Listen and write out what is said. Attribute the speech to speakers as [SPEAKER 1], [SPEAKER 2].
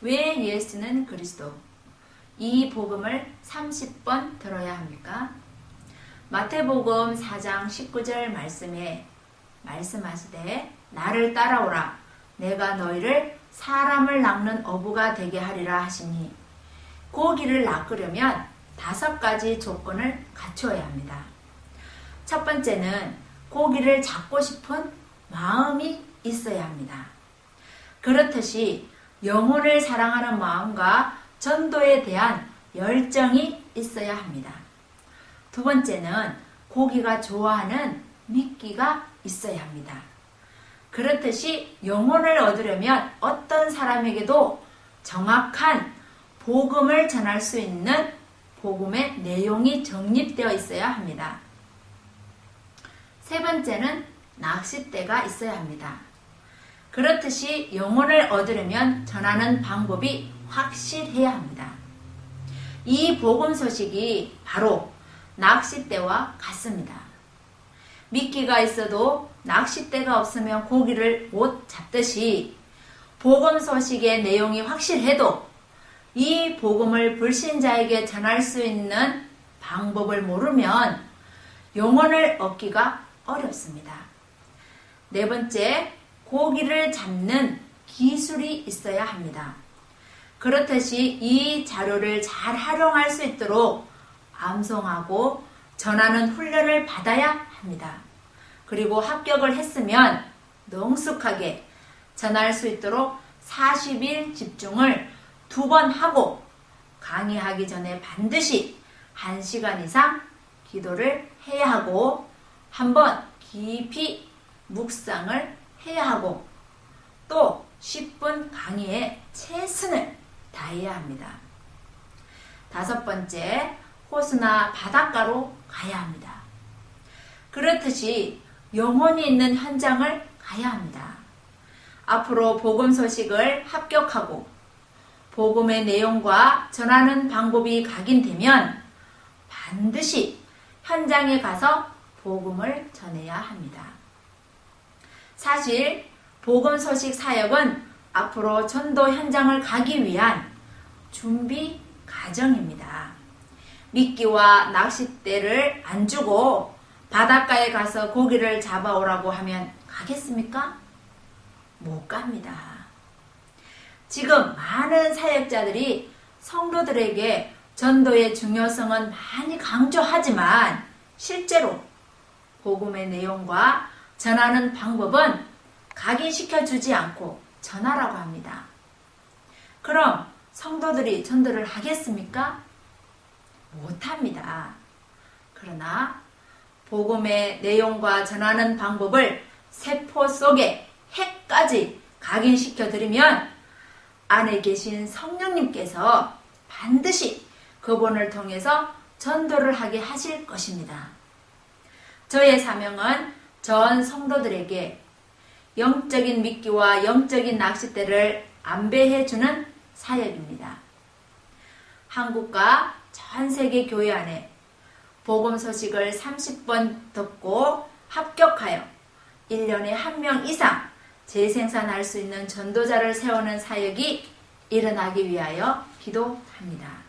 [SPEAKER 1] 왜 예수는 그리스도? 이 복음을 30번 들어야 합니까? 마태복음 4장 19절 말씀에 말씀하시되 나를 따라오라 내가 너희를 사람을 낚는 어부가 되게 하리라 하시니 고기를 낚으려면 다섯 가지 조건을 갖추어야 합니다. 첫 번째는 고기를 잡고 싶은 마음이 있어야 합니다. 그렇듯이 영혼을 사랑하는 마음과 전도에 대한 열정이 있어야 합니다. 두 번째는 고기가 좋아하는 미끼가 있어야 합니다. 그렇듯이 영혼을 얻으려면 어떤 사람에게도 정확한 복음을 전할 수 있는 복음의 내용이 정립되어 있어야 합니다. 세 번째는 낚싯대가 있어야 합니다. 그렇듯이 영혼을 얻으려면 전하는 방법이 확실해야 합니다. 이 복음 소식이 바로 낚싯대와 같습니다. 미끼가 있어도 낚싯대가 없으면 고기를 못 잡듯이 복음 소식의 내용이 확실해도 이 복음을 불신자에게 전할 수 있는 방법을 모르면 영혼을 얻기가 어렵습니다. 네 번째, 고기를 잡는 기술이 있어야 합니다. 그렇듯이 이 자료를 잘 활용할 수 있도록 암송하고 전하는 훈련을 받아야 합니다. 그리고 합격을 했으면 능숙하게 전할 수 있도록 40일 집중을 두 번 하고 강의하기 전에 반드시 1시간 이상 기도를 해야 하고 한번 깊이 묵상을 해야 하고 또 10분 강의에 최선을 다해야 합니다. 다섯 번째, 호수나 바닷가로 가야 합니다. 그렇듯이 영혼이 있는 현장을 가야 합니다. 앞으로 복음 소식을 합격하고 복음의 내용과 전하는 방법이 각인되면 반드시 현장에 가서 복음을 전해야 합니다. 사실 복음 소식 사역은 앞으로 전도 현장을 가기 위한 준비 과정입니다. 미끼와 낚싯대를 안 주고 바닷가에 가서 고기를 잡아오라고 하면 가겠습니까? 못 갑니다. 지금 많은 사역자들이 성도들에게 전도의 중요성은 많이 강조하지만 실제로 복음의 내용과 전하는 방법은 각인시켜 주지 않고 전하라고 합니다. 그럼 성도들이 전도를 하겠습니까? 못합니다. 그러나 복음의 내용과 전하는 방법을 세포 속에 핵까지 각인시켜 드리면 안에 계신 성령님께서 반드시 그분을 통해서 전도를 하게 하실 것입니다. 저의 사명은 전 성도들에게 영적인 미끼와 영적인 낚싯대를 안배해 주는 사역입니다. 한국과 전 세계 교회 안에 복음 소식을 30번 듣고 합격하여 1년에 한 명 이상 재생산할 수 있는 전도자를 세우는 사역이 일어나기 위하여 기도합니다.